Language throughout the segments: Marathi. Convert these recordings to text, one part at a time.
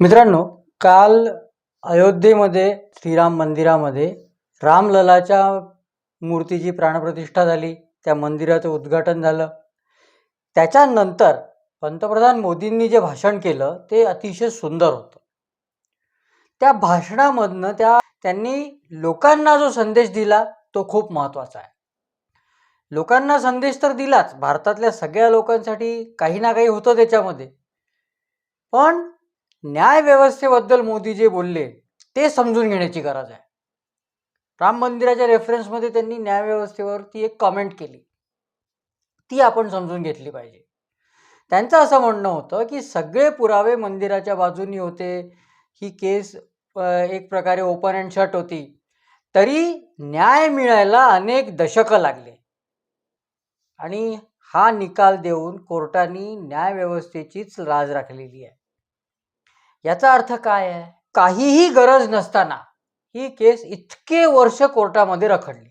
मित्रांनो काल अयोध्येमध्ये श्रीराम मंदिरामध्ये रामललाच्या मूर्तीची प्राणप्रतिष्ठा झाली. त्या मंदिराचं उद्घाटन झालं. त्याच्यानंतर पंतप्रधान मोदींनी जे भाषण केलं ते अतिशय सुंदर होतं. त्या भाषणामधनं त्या त्यांनी लोकांना जो संदेश दिला तो खूप महत्त्वाचा आहे. लोकांना संदेश तर दिलाच. भारतातल्या सगळ्या लोकांसाठी काही ना काही होतं त्याच्यामध्ये. पण न्यायव्यवस्थेबद्दल मोदी जे बोलले ते समजून घेण्याची गरज आहे. राम मंदिराच्या रेफरन्समध्ये त्यांनी न्यायव्यवस्थेवरती एक कमेंट केली. ती आपण समजून घेतली पाहिजे. त्यांचं असं म्हणणं होतं की सगळे पुरावे मंदिराच्या बाजूनी होते. ही केस एक प्रकारे ओपन अँड शट होती. तरी न्याय मिळायला अनेक दशकं लागले. आणि हा निकाल देऊन कोर्टाने न्यायव्यवस्थेचीच लाज राखलेली आहे. याचा अर्थ काय आहे? काहीही गरज नसताना ही केस इतके वर्ष कोर्टामध्ये रखडली.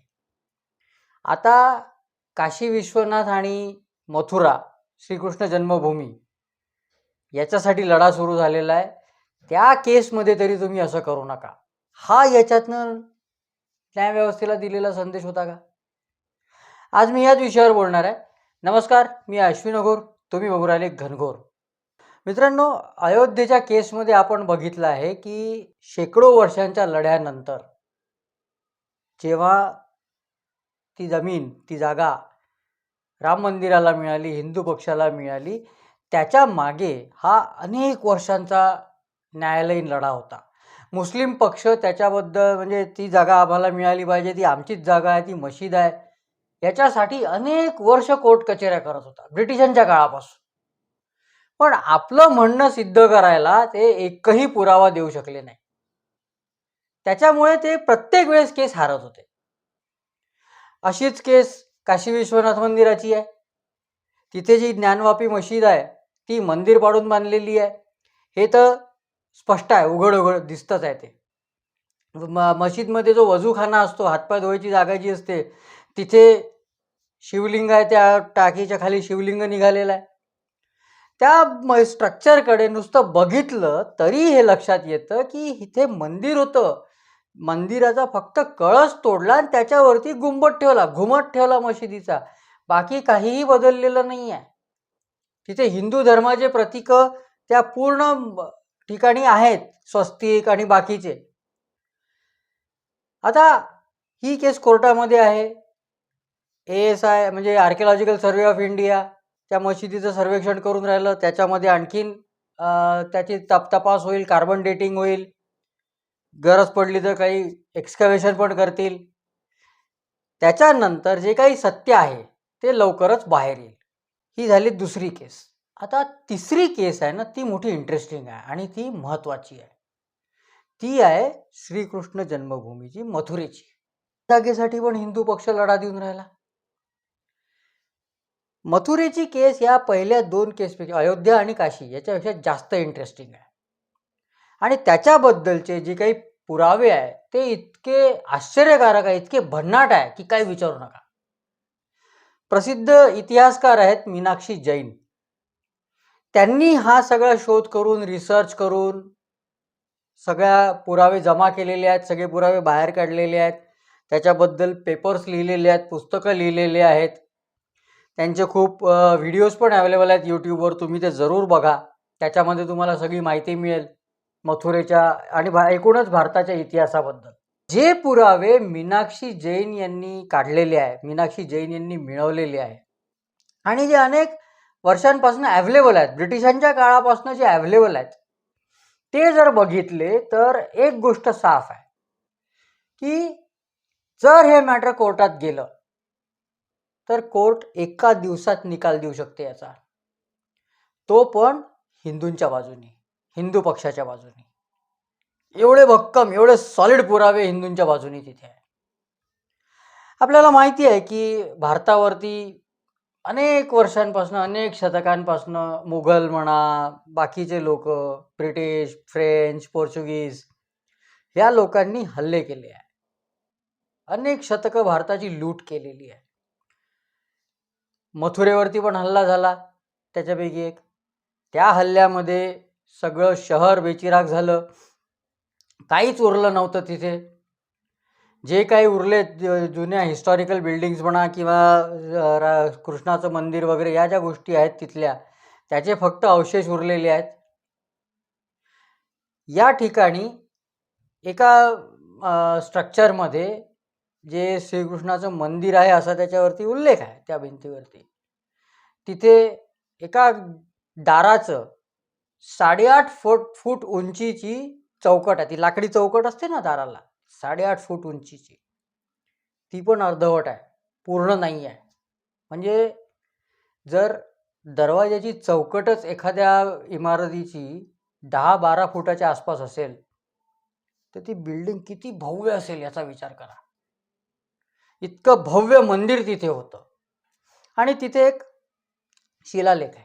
आता काशी विश्वनाथ आणि मथुरा श्रीकृष्ण जन्मभूमी याच्यासाठी लढा सुरू झालेला आहे. त्या केसमध्ये तरी तुम्ही असं करू नका. हा याच्यातनं न्यायव्यवस्थेला दिलेला संदेश होता का? आज मी याच विषयावर बोलणार आहे. नमस्कार मी अश्विन अघोर तुम्ही बघू राहिले घनघोर. मित्रांनो अयोध्येच्या केसमध्ये आपण बघितलं आहे की शेकडो वर्षांच्या लढ्यानंतर जेव्हा ती जमीन ती जागा राम मंदिराला मिळाली हिंदू पक्षाला मिळाली त्याच्यामागे हा अनेक वर्षांचा न्यायालयीन लढा होता. मुस्लिम पक्ष त्याच्याबद्दल म्हणजे ती जागा आम्हाला मिळाली पाहिजे ती आमचीच जागा आहे ती मशीद आहे याच्यासाठी अनेक वर्ष कोर्ट कचेऱ्या करत होता ब्रिटिशांच्या काळापासून. पण आपलं म्हणणं सिद्ध करायला ते एकही पुरावा देऊ शकले नाही. त्याच्यामुळे ते प्रत्येक वेळेस केस हारत होते. अशीच केस काशी विश्वनाथ मंदिराची आहे. तिथे जी ज्ञानवापी मशीद आहे ती मंदिर पाडून बांधलेली आहे. हे तर स्पष्ट आहे उघड उघड दिसतंच आहे ते. म मशीदमध्ये जो वजूखाना असतो हातपाय धुवायची जागा जी असते तिथे शिवलिंग आहे त्या टाकीच्या खाली शिवलिंग निघालेलं आहे. त्या स्ट्रक्चरकडे नुसतं बघितलं तरी हे लक्षात येतं की इथे मंदिर होतं. मंदिराचा फक्त कळस तोडला आणि त्याच्यावरती गुंबट ठेवला घुमट ठेवला मशिदीचा. बाकी काहीही बदललेलं नाही आहे तिथे हिंदू धर्माचे प्रतीक त्या पूर्ण ठिकाणी आहेत स्वस्तिक आणि बाकीचे. आता ही केस कोर्टामध्ये आहे. ए एस आय म्हणजे आर्किओलॉजिकल सर्वे ऑफ इंडिया त्या मशिदीचं सर्वेक्षण करून राहिलं. त्याच्यामध्ये आणखीन त्याची तप तपास होईल कार्बन डेटिंग होईल. गरज पडली तर काही एक्सकवेशन पण करतील. त्याच्यानंतर जे काही सत्य आहे ते लवकरच बाहेर येईल. ही झाली दुसरी केस आता तिसरी केस आहे ना ती मोठी इंटरेस्टिंग आहे आणि ती महत्त्वाची आहे. ती आहे श्रीकृष्ण जन्मभूमीची मथुरेची. जागेसाठी पण हिंदू पक्ष लढा देऊन राहिला. मथुरेची केस या पहिल्या दोन केसपेक्षा अयोध्या आणि काशी याच्यापेक्षा जास्त इंटरेस्टिंग आहे. आणि त्याच्याबद्दलचे जे काही पुरावे आहे ते इतके आश्चर्यकारक आहे इतके भन्नाट आहे की काही विचारू नका. प्रसिद्ध इतिहासकार आहेत मीनाक्षी जैन. त्यांनी हा सगळा शोध करून रिसर्च करून सगळ्या पुरावे जमा केलेले आहेत सगळे पुरावे बाहेर काढलेले आहेत. त्याच्याबद्दल पेपर्स लिहिलेले आहेत पुस्तकं लिहिलेले आहेत. त्यांचे खूप व्हिडिओज पण अवेलेबल आहेत यूट्यूबवर तुम्ही ते जरूर बघा. त्याच्यामध्ये तुम्हाला सगळी माहिती मिळेल. मथुरेच्या आणि भा एकूणच भारताच्या इतिहासाबद्दल. जे पुरावे मीनाक्षी जैन यांनी काढलेले आहे मीनाक्षी जैन यांनी मिळवलेले आहे आणि जे अनेक वर्षांपासून अवेलेबल आहेत ब्रिटिशांच्या काळापासून जे ॲव्हेलेबल आहेत ते जर बघितले तर एक गोष्ट साफ आहे की जर हे मॅटर कोर्टात गेलं तर कोर्ट एका दिवसात निकाल देऊ शकते याचा तो पण हिंदूंच्या बाजूने हिंदू पक्षाच्या बाजूने. एवढे भक्कम एवढे सॉलिड पुरावे हिंदूंच्या बाजूने तिथे आहे आपल्याला माहिती आहे की भारतावरती अनेक वर्षांपासून अनेक शतकांपासून मुघल म्हणा बाकीचे लोक ब्रिटिश फ्रेंच पोर्चुगीज या लोकांनी हल्ले केले आहे अनेक शतकं भारताची लूट केलेली आहे मथुरेवरती पण हल्ला झाला त्याच्यापैकी एक. त्या हल्ल्यामध्ये सगळं शहर बेचिराग झालं. काहीच उरलं नव्हतं तिथे. जे काही उरले ज- जुन्या हिस्टॉरिकल बिल्डिंग्स म्हणा किंवा रा कृष्णाचं मंदिर वगैरे या ज्या गोष्टी आहेत तिथल्या त्याचे फक्त अवशेष उरलेले आहेत. या ठिकाणी एका स्ट्रक्चरमध्ये जे श्रीकृष्णाचं मंदिर आहे असा त्याच्यावरती उल्लेख आहे त्या भिंतीवरती. तिथे एका दाराचं साडेआठ फूट फूट उंचीची चौकट आहे. ती लाकडी चौकट असते ना दाराला साडेआठ फूट उंचीची. ती पण अर्धवट आहे पूर्ण नाही आहे. म्हणजे जर दरवाजाची चौकटच एखाद्या इमारतीची दहा बारा फुटाच्या आसपास असेल तर ती बिल्डिंग किती भव्य असेल याचा विचार करा. इतकं भव्य मंदिर तिथे होतं. आणि तिथे एक शिलालेख आहे.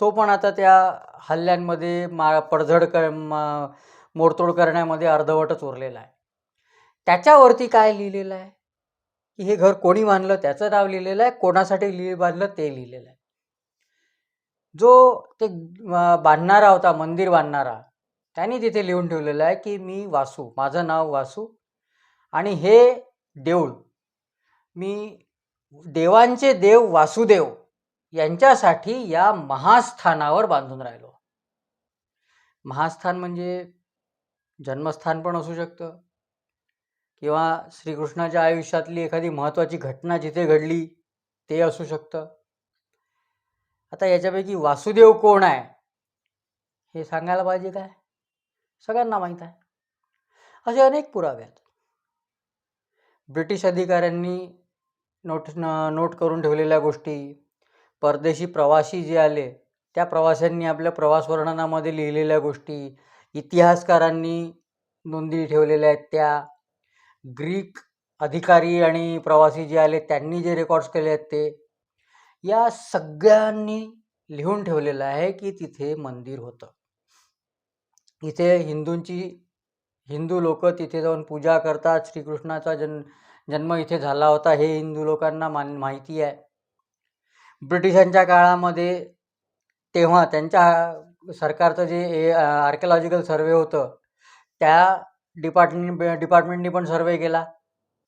तो पण आता त्या हल्ल्यांमध्ये मा पडझड कर मोडतोड करण्यामध्ये अर्धवटच उरलेला आहे. त्याच्यावरती काय लिहिलेलं आहे? की हे घर कोणी बांधलं? त्याचं नाव लिहिलेलं आहे. कोणासाठी लिहि बांधलं? ते लिहिलेलं आहे. जो ते बांधणारा होता मंदिर बांधणारा त्यांनी तिथे लिहून ठेवलेलं आहे की मी वासू माझं नाव वासू. आणि हे देऊळ. मी देवांचे देव वासुदेव यांच्यासाठी या महास्थानावर बांधून राहिलो. महास्थान म्हणजे जन्मस्थान पण असू शकतं किंवा श्रीकृष्णाच्या आयुष्यातली एखादी महत्त्वाची घटना जिथे घडली ते असू शकतं. आता याच्यापैकी वासुदेव कोण आहे? हे सांगायला पाहिजे काय? सगळ्यांना माहीत आहे. असे अनेक पुरावे आहेत. ब्रिटिश अधिकाऱ्यांनी नोट नोट करून ठेवलेल्या गोष्टी. परदेशी प्रवासी जे आले त्या प्रवाशांनी आपल्या प्रवास वर्णनामध्ये लिहिलेल्या गोष्टी इतिहासकारांनी नोंदी ठेवलेल्या आहेत त्या. ग्रीक अधिकारी आणि प्रवासी जे आले त्यांनी जे रेकॉर्ड्स केले आहेत ते. या सगळ्यांनी लिहून ठेवलेलं आहे की तिथे मंदिर होतं. इथे हिंदूंची हिंदू लोक तिथे जाऊन पूजा करतात. श्रीकृष्णाचा जन जन्म इथे झाला होता. हे हिंदू लोकांना मान माहिती आहे. ब्रिटिशांच्या काळामध्ये तेव्हा त्यांच्या सरकारचं जे आर्किओलॉजिकल सर्वे होतं त्या डिपार्टमेंट डिपार्टमेंटनी पण सर्वे केला.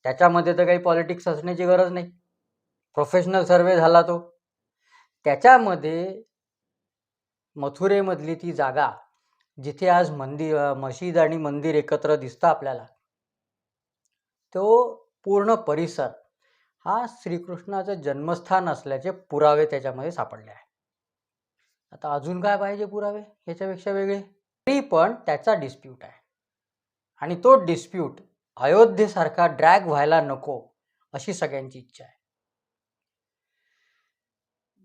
त्याच्यामध्ये तर काही पॉलिटिक्स असण्याची गरज नाही. प्रोफेशनल सर्वे झाला तो. त्याच्यामध्ये मथुरेमधली ती जागा जिथे आज मंदिर मशीद आणि मंदिर एकत्र दिसतं आपल्याला तो पूर्ण परिसर हा श्रीकृष्णाचं जन्मस्थान असल्याचे पुरावे त्याच्यामध्ये सापडले आहे आता अजून काय पाहिजे पुरावे? याच्यापेक्षा वेगळे? तरी पण त्याचा डिस्प्यूट आहे. आणि तो डिस्प्यूट अयोध्येसारखा ड्रॅग व्हायला नको अशी सगळ्यांची इच्छा आहे.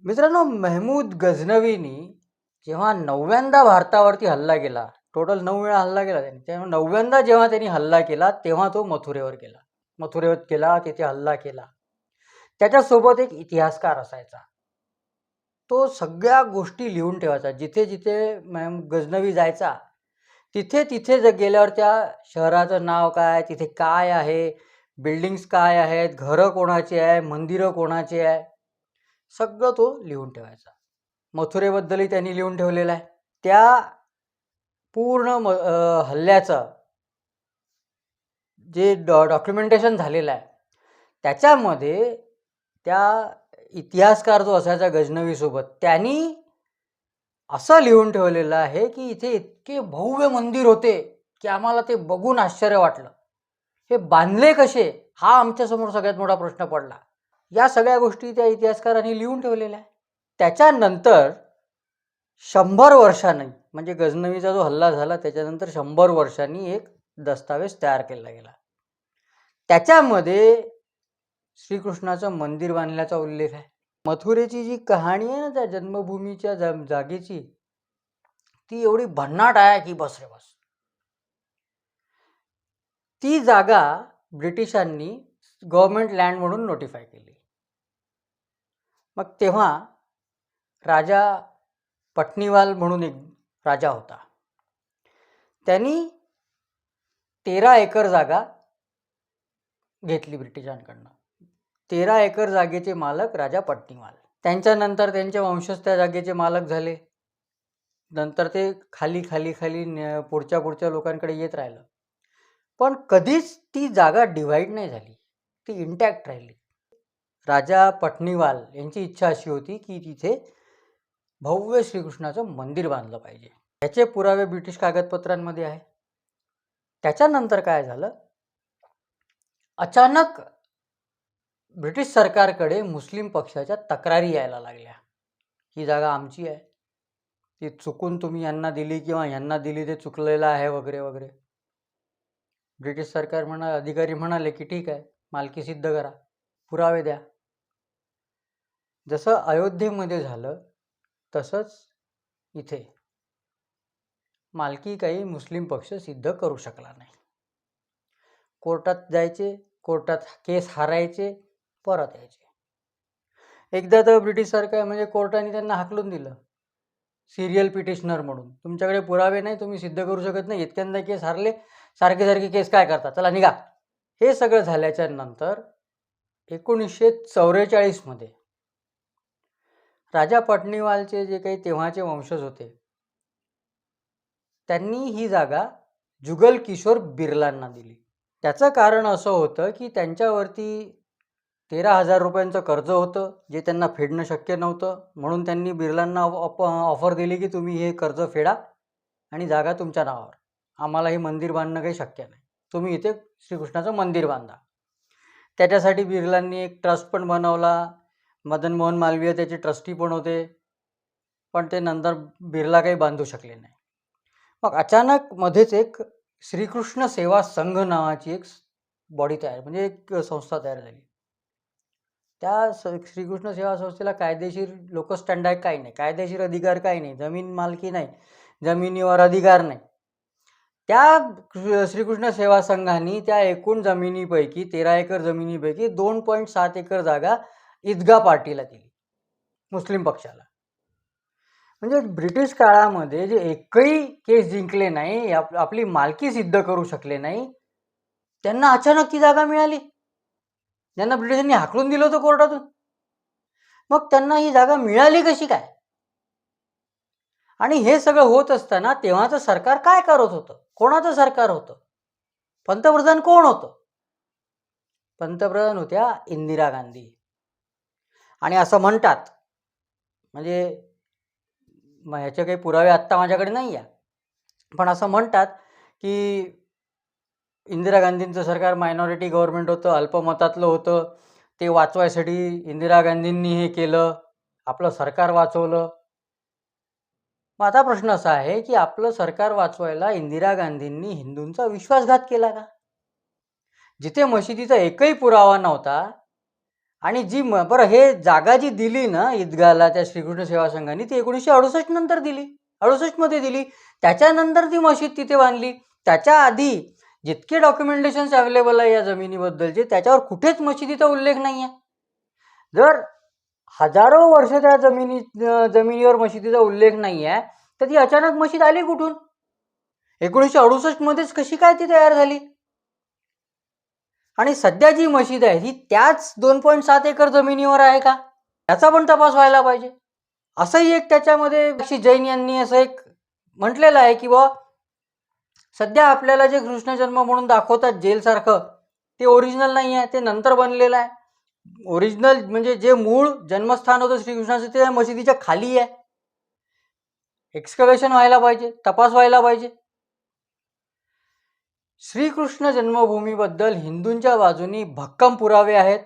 मित्रांनो मेहमूद गझनवीनी जेव्हा नवव्यांदा भारतावरती हल्ला केला टोटल नऊ वेळा हल्ला केला त्यांनी. तेव्हा नवव्यांदा जेव्हा त्यांनी हल्ला केला तेव्हा तो मथुरेवर केला मथुरेवर केला तिथे हल्ला केला. त्याच्यासोबत एक इतिहासकार असायचा. तो सगळ्या गोष्टी लिहून ठेवायचा. जिथे जिथे मॅम गजनवी जायचा तिथे तिथे ज गेल्यावर त्या शहराचं नाव काय तिथे काय आहे बिल्डिंग्स काय आहेत घरं कोणाची आहे मंदिरं कोणाची आहे सगळं तो लिहून ठेवायचा. मथुरेबद्दलही त्यांनी लिहून ठेवलेलं आहे. त्या पूर्ण म हल्ल्याचं जे डॉ डॉक्युमेंटेशन झालेलं आहे त्याच्यामध्ये त्या इतिहासकार जो असायचा गजनवीसोबत त्यांनी असं लिहून ठेवलेलं आहे की इथे इतके भव्य मंदिर होते की आम्हाला ते बघून आश्चर्य वाटलं. हे बांधले कसे? हा आमच्यासमोर सगळ्यात मोठा प्रश्न पडला. या सगळ्या गोष्टी त्या इतिहासकारांनी लिहून ठेवलेल्या आहे त्याच्यानंतर शंभर वर्षांनी म्हणजे गजनवीचा जो हल्ला झाला त्याच्यानंतर शंभर वर्षांनी एक दस्तावेज तयार केला गेला. त्याच्यामध्ये श्रीकृष्णाचं मंदिर बांधल्याचा उल्लेख आहे. मथुरेची जी कहाणी आहे ना त्या जन्मभूमीच्या जा जागेची ती एवढी भन्नाट आहे की बस रे बस. ती जागा ब्रिटिशांनी गव्हर्मेंट लँड म्हणून नोटिफाय केली. मग तेव्हा राजा पटनीवाल म्हणून एक राजा होता. त्यांनी तेरा एकर जागा घेतली ब्रिटिशांकडनं. तेरा एकर जागेचे मालक राजा पटनीवाल. त्यांच्यानंतर त्यांचे वंशज त्या जागेचे मालक झाले. नंतर ते खाली खाली खाली पुढच्या पुढच्या लोकांकडे येत राहिलं. पण कधीच ती जागा डिव्हाइड नाही झाली. ती इंटॅक्ट राहिली. राजा पटणीवाल यांची इच्छा अशी होती की तिथे भव्य श्रीकृष्णाचं मंदिर बांधलं पाहिजे. याचे पुरावे ब्रिटिश कागदपत्रांमध्ये आहे त्याच्यानंतर काय झालं? अचानक ब्रिटिश सरकारकडे मुस्लिम पक्षाच्या तक्रारी यायला लागल्या. ही जागा आमची आहे. ती चुकून तुम्ही यांना दिली किंवा यांना दिली ते चुकलेलं आहे वगैरे वगैरे. ब्रिटिश सरकार म्हणा अधिकारी म्हणाले की ठीक आहे मालकी सिद्ध करा. पुरावे द्या. जसं अयोध्येमध्ये झालं तसंच इथे. मालकी काही मुस्लिम पक्ष सिद्ध करू शकला नाही. कोर्टात जायचे कोर्टात केस हारायचे परत यायचे. एकदा तर ब्रिटिश सरकार म्हणजे कोर्टाने त्यांना हाकलून दिलं. सिरियल पिटिशनर म्हणून. तुमच्याकडे पुरावे नाही तुम्ही सिद्ध करू शकत नाही. इतक्यांदा केस हारले सारखे सारखे केस काय करता? चला निघा. हे सगळं झाल्याच्यानंतर एकोणीसशे चौवेचाळीसमध्ये राजा पटणीवालचे जे काही तेव्हाचे वंशज होते त्यांनी ही जागा जुगल किशोर बिर्लांना दिली. त्याचं कारण असं होतं की त्यांच्यावरती तेरा हजार रुपयांचं कर्ज होतं जे त्यांना फेडणं शक्य नव्हतं. म्हणून त्यांनी बिर्लांना ऑफ ऑफर दिली की तुम्ही हे कर्ज फेडा आणि जागा तुमच्या नावावर. आम्हाला हे मंदिर बांधणं काही शक्य नाही. तुम्ही इथे श्रीकृष्णाचं मंदिर बांधा. त्याच्यासाठी बिर्लांनी एक ट्रस्ट पण बनवला. मदन मोहन मालवीय त्याचे ट्रस्टी पण होते. पण ते नंतर बिर्ला काही बांधू शकले नाही. मग अचानक मध्येच एक श्रीकृष्ण सेवा संघ नावाची एक बॉडी तयार म्हणजे एक संस्था तयार झाली. त्या स श्रीकृष्ण सेवा संस्थेला कायदेशीर लोक स्टँड आहे काही नाही. कायदेशीर अधिकार काही नाही. जमीन मालकी नाही. जमिनीवर अधिकार नाही. त्या श्रीकृष्ण सेवा संघाने त्या एकूण जमिनीपैकी तेरा एकर जमिनीपैकी दोन पॉईंट सात एकर जागा ईदगा पार्टीला दिली मुस्लिम पक्षाला. म्हणजे ब्रिटिश काळामध्ये जे एकही केस जिंकले नाही आप- आपली मालकी सिद्ध करू शकले नाही त्यांना अचानक ती जागा मिळाली. ज्यांना ब्रिटिशांनी हाकलून दिलं होतं कोर्टातून. मग त्यांना ही जागा मिळाली कशी काय? आणि हे सगळं होत असताना तेव्हाचं सरकार काय करत होतं? कोणाचं सरकार होतं? पंतप्रधान कोण होतं? पंतप्रधान होत्या इंदिरा गांधी. आणि असं म्हणतात. म्हणजे मग ह्याचे काही पुरावे आत्ता माझ्याकडे नाही आहे. पण असं म्हणतात की इंदिरा गांधींचं सरकार मायनॉरिटी गव्हर्नमेंट होतं अल्पमतातलं होतं. ते वाचवायसाठी इंदिरा गांधींनी हे केलं. आपलं सरकार वाचवलं. मग आता प्रश्न असा आहे की आपलं सरकार वाचवायला इंदिरा गांधींनी हिंदूंचा विश्वासघात केला का? जिथे मशिदीचा एकही पुरावा नव्हता आणि जी म बरं हे जागा जी दिली ना ईदगाला त्या श्रीकृष्ण सेवा संघाने ती एकोणीसशे अडुसष्ट नंतर दिली. अडुसष्टमध्ये दिली. त्याच्यानंतर ती मशीद तिथे बांधली. त्याच्या आधी जितके डॉक्युमेंटेशन्स अवेलेबल आहे या जमिनीबद्दलचे त्याच्यावर कुठेच मशिदीचा उल्लेख नाही आहे जर हजारो वर्ष त्या जमिनी जमिनीवर मशिदीचा उल्लेख नाही आहे तर ती अचानक मशीद आली कुठून? एकोणीसशे अडुसष्टमध्येच कशी काय ती तयार झाली? आणि सध्या जी मशीद आहे ही त्याच दोन पॉईंट सात एकर जमिनीवर आहे का? याचा पण तपास व्हायला पाहिजे. असंही एक त्याच्यामध्ये अशी जैन यांनी असं एक म्हटलेलं आहे की बा सध्या आपल्याला जे कृष्ण जन्म म्हणून दाखवतात जेलसारखं ते ओरिजिनल नाही आहे ते नंतर बनलेलं आहे. ओरिजिनल म्हणजे जे मूळ जन्मस्थान होतं श्रीकृष्णाचं ते मशिदीच्या खाली आहे. एक्सकवेशन व्हायला पाहिजे तपास व्हायला पाहिजे. श्रीकृष्ण जन्मभूमीबद्दल हिंदूंच्या बाजूनी भक्कम पुरावे आहेत.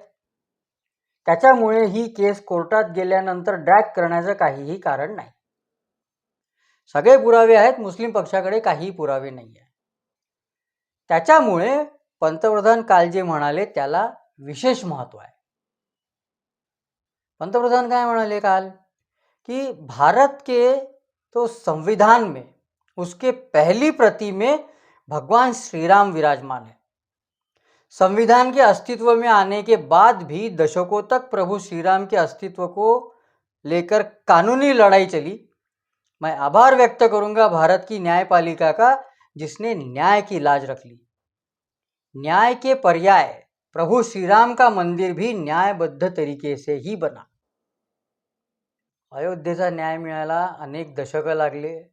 त्याच्यामुळे ही केस कोर्टात गेल्यानंतर ड्रॅग करण्याचं काहीही कारण नाही. सगळे पुरावे आहेत मुस्लिम पक्षाकडे काहीही पुरावे नाही आहे त्याच्यामुळे पंतप्रधान काल जे म्हणाले त्याला विशेष महत्त्व आहे. पंतप्रधान काय म्हणाले काल? कि भारत के तो संविधान में उसके पहली प्रति में भगवान श्री राम विराजमान है। संविधान के अस्तित्व में आने के बाद भी दशकों तक प्रभु श्री राम के अस्तित्व को लेकर कानूनी लड़ाई चली। मैं आभार व्यक्त करूँगा भारत की न्यायपालिका का, जिसने न्याय की लाज रख ली। न्याय के पर्याय, प्रभु श्री राम का मंदिर भी न्यायबद्ध तरीके से ही बना। अयोध्येचा न्याय मिळायला अनेक दशकं लागले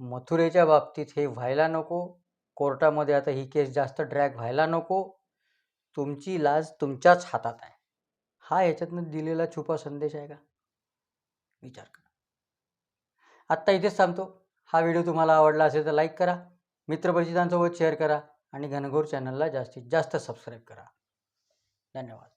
मथुरेच्या बाबतीत हे व्हायला नको. कोर्टामध्ये आता ही केस जास्त ड्रॅग व्हायला नको. तुमची लाज तुमच्याच हातात आहे. हा याच्यातनं दिलेला छुपा संदेश आहे का? विचार करा. आत्ता इथेच थांबतो. हा व्हिडिओ तुम्हाला आवडला असेल तर लाईक करा. मित्रपरिचितांसोबत शेअर करा आणि घनघोर चॅनलला जास्तीत जास्त सबस्क्राईब करा. धन्यवाद.